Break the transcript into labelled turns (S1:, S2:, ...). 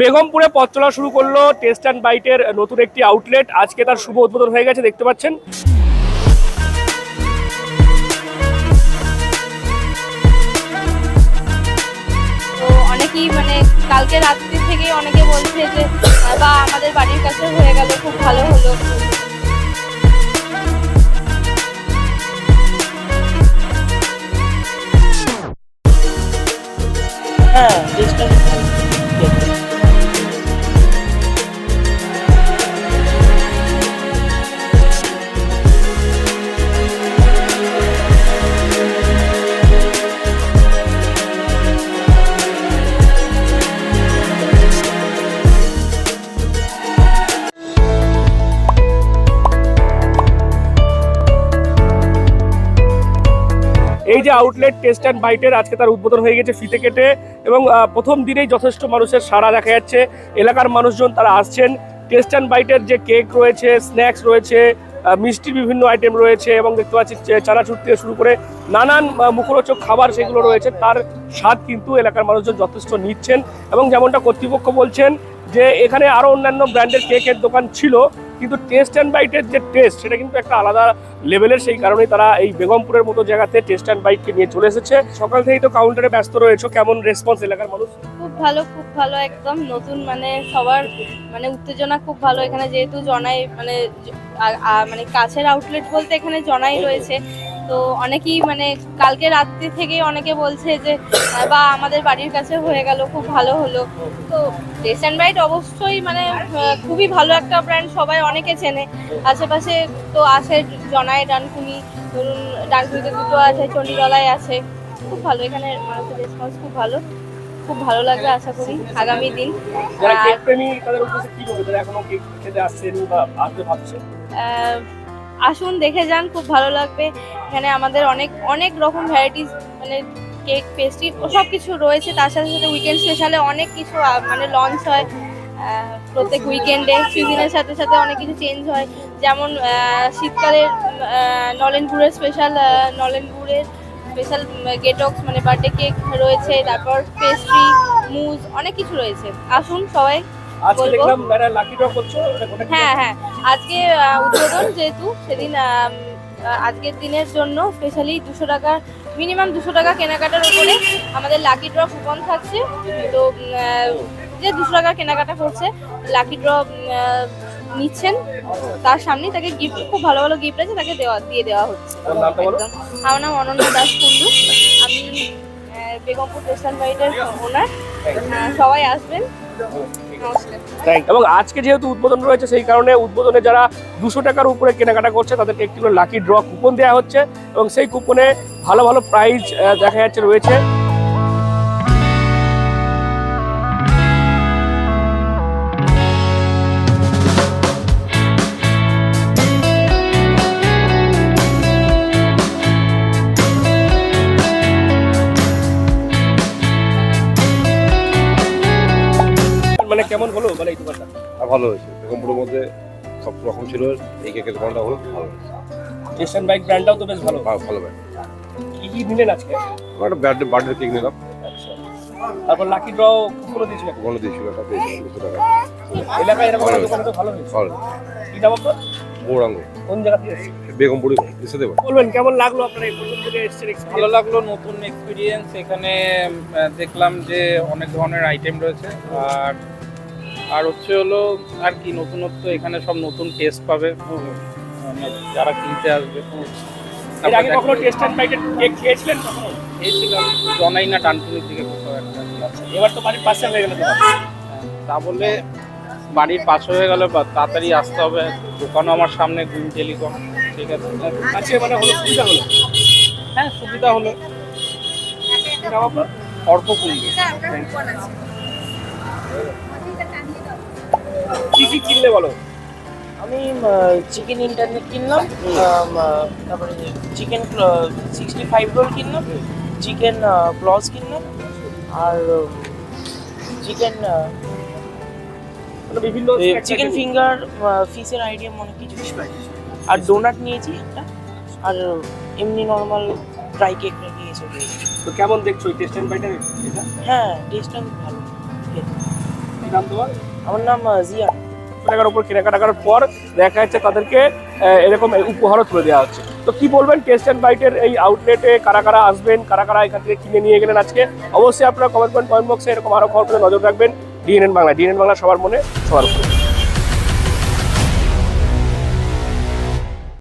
S1: বেগমপুরে পথ চলা শুরু করল টেস্ট অ্যান্ড বাইটের নতুন একটি আউটলেট আজকে তার শুভ উদ্বোধন হয়ে গেছে, দেখতে পাচ্ছেন।
S2: অনেকেই মানে কালকে রাত্রি থেকে অনেকে বলছে যে বা আমাদের বাড়ির কাছে হয়ে গেল, খুব ভালো হলো।
S1: এই যে আউটলেট টেস্ট অ্যান্ড বাইটের আজকে তার উদ্বোধন হয়ে গেছে ফিতে কেটে এবং প্রথম দিনেই যথেষ্ট মানুষের সাড়া দেখা যাচ্ছে। এলাকার মানুষজন তারা আসছেন। টেস্ট অ্যান্ড বাইটের যে কেক রয়েছে স্ন্যাক্স রয়েছে মিষ্টির বিভিন্ন আইটেম রয়েছে এবং দেখতে পাচ্ছি চানাচুর থেকে শুরু করে নানান মুখরোচক খাবার সেগুলো রয়েছে। তার স্বাদ কিন্তু এলাকার মানুষজন যথেষ্ট নিচ্ছেন এবং যেমনটা কর্তৃপক্ষ বলছেন যে এখানে আরও অন্যান্য ব্র্যান্ডের কেকের দোকান ছিল। কিন্তু টেস্ট অ্যান্ড বাইটের যে টেস্ট সেটা কিন্তু একটা আলাদা লেভেলের সেই কারণেই তারা এই বেগমপুরের মতো জায়গাতে টেস্ট অ্যান্ড বাইককে নিয়ে চলে এসেছে। সকাল থেকেই তো কাউন্টারে ব্যস্ত রয়েছে, কেমন রেসপন্স এলাকার মানুষ?
S2: খুব ভালো খুব ভালো, একদম নতুন মানে সবার মানে উত্তেজনা খুব ভালো এখানে, যেহেতু জনাই মানে মানে কাছের আউটলেট বলতে এখানে জনাই রয়েছে। তো অনেকেই মানে কালকে রাত্রি থেকে অনেকে বলছে যে বা আমাদের বাড়ির কাছে হয়ে গেল খুব ভালো হলো। তো টেস্ট অ্যান্ড বাইট অবশ্যই মানে খুবই ভালো একটা ব্র্যান্ড সবাই অনেকে চেনে। আশেপাশে তো আছে জনাই ডানকুনি ধরুন ডানকুনিতে দুটো আছে চণ্ডীতলায় আছে। খুব ভালো এখানে মানুষের রেসপন্স খুব ভালো। খুব ভালো লাগবে আশা করি আগামী দিন। আর
S1: প্রেমী তাদের উদ্দেশ্যে কি বলবে? যারা এখনও কেক খেতে আসছেন বা আসতে ভাবছেন?
S2: আহ, আসুন দেখে যান খুব ভালো লাগবে। এখানে আমাদের অনেক অনেক রকম ভ্যারাইটিস মানে কেক পেস্ট্রি সব কিছু রয়েছে। তার সাথে সাথে উইকেন্ড স্পেশালে অনেক কিছু মানে লঞ্চ হয়। প্রত্যেক উইকেন্ডে সিজনের সাথে সাথে অনেক কিছু চেঞ্জ হয়। যেমন শীতকালের আহ, নলেন গুড়ের স্পেশাল নলেন গুড়ের স্পেশাল গেটক্স মানে বার্থডে কেক রয়েছে। তারপর পেস্ট্রি মুজ অনেক কিছু রয়েছে। আসুন সবাই।
S1: আজকে দেখলাম যারা লাকি ড্র করছ
S2: হ্যাঁ হ্যাঁ। আজকে উদ্বোধন যেহেতু সেদিন আজকের দিনের জন্য স্পেশালি দুশো টাকা মিনিমাম দুশো টাকা কেনাকাটার উপরে আমাদের লাকি ড্র কুপন থাকছে। তো যে দুশো টাকা কেনাকাটা করছে লাকি ড্র নিচ্ছেন। তার সামনেই তাকে গিফট খুব ভালো ভালো গিফট আছে তাকে দেওয়া দিয়ে দেওয়া হচ্ছে।
S1: আমার
S2: একদম। আমার নাম অনন্যা দাস কুন্ডু
S1: এবং আজকে যেহেতু উদ্বোধন রয়েছে, সেই কারণে উদ্বোধনে যারা দুশো টাকার উপরে কেনাকাটা করছে তাদেরকে একটি লাকি ড্র কুপন দেওয়া হচ্ছে। এবং সেই কুপনে ভালো ভালো প্রাইজ দেখা যাচ্ছে, রয়েছে। মানে কেমন হলো মানে এই দোকানটা?
S3: ভালো হয়েছে। বেগমপুরের মধ্যে সব রকম ছিল এই কেকের দোকানটা হলো ভালো।
S1: স্টেশন বাইক ব্র্যান্ডটাও তো বেশ ভালো।
S3: ভালো ভালো ব্যাট
S1: কি কি নিলেন আজকে?
S3: আমার একটা বার্থডে বার্থডে কেক নিলাম।
S1: আচ্ছা। তারপর লাকি ড্র কুপনও দিয়েছিল?
S3: ওখানে দিয়েছিল? একটা পেয়েছিলাম দুশো টাকা।
S1: এলাকায় এরকম
S3: ভালো
S1: একটা দোকানে তো ভালো হয়েছে।
S3: ভালো।
S1: কি নাম আপনার?
S3: গৌরাঙ্গ
S1: কোন জায়গা থেকে?
S3: এসে
S1: বলবেন কেমন লাগল আপনার এই প্রথম এসেছেন
S4: ভালো লাগল নতুন এক্সপিরিয়েন্স এখানে দেখলাম যে অনেক ধরনের আইটেম রয়েছে। আর আর হচ্ছে হলো আর কি নতুনত্ব এখানে সব নতুন টেস্ট পাবে। মানে যারা কিনতে আসবে।
S1: এর আগে কখনো টেস্ট অ্যান্ড বাইটের কেক খেয়েছিলেন কখনো?
S4: খেয়েছিলাম জনাই না দিকে কোথাও একটা
S1: আচ্ছা, এবার তো বাড়ির পাশে হয়ে গেল
S4: তা। বলে বাড়ির পাশে হয়ে গেল বা তাড়াতাড়ি আসতে হবে। দোকানও আমার সামনে গ্রিন টেলিকম ঠিক আছে।
S1: কাছে মানে হলো সুবিধা হলো?
S4: হ্যাঁ সুবিধা হলো?
S1: কি কিনলে বলো?
S5: আমি চিকেন ইন্টারনেট কিনলাম তারপরে চিকেন সিক্সটি ফাইভ রোল কিনলাম চিকেন ক্লস কিনলাম আর চিকেন
S1: মানে বিভিন্ন
S5: চিকেন ফিঙ্গার ফিশের আইডিয়াম অনেক কিছু আর ডোনাট নিয়েছি একটা আর এমনি নর্মাল ড্রাই কেক নিয়েছি
S1: তো কেমন দেখছ টেস্ট অ্যান্ড বাইটের
S5: হ্যাঁ টেস্টটা ভালো।
S1: নাম তোমার?
S5: আমার নাম জিয়া।
S1: টাকার উপর কেনাকাটা করার পর দেখা যাচ্ছে তাদেরকে এরকম উপহারও তুলে দেওয়া হচ্ছে। তো কি বলবেন, টেস্ট অ্যান্ড বাইটের এই আউটলেটে কারা কারা আসবেন, কারা কারা এখান থেকে কিনে নিয়ে গেলেন আজকে? অবশ্যই আপনারা কমেন্ট করেন কমেন্ট বক্সে এরকম আরও খবর নজর রাখবেন। ডিএনএন বাংলা ডিএনএন বাংলা সবার মনে, সবার উপরে।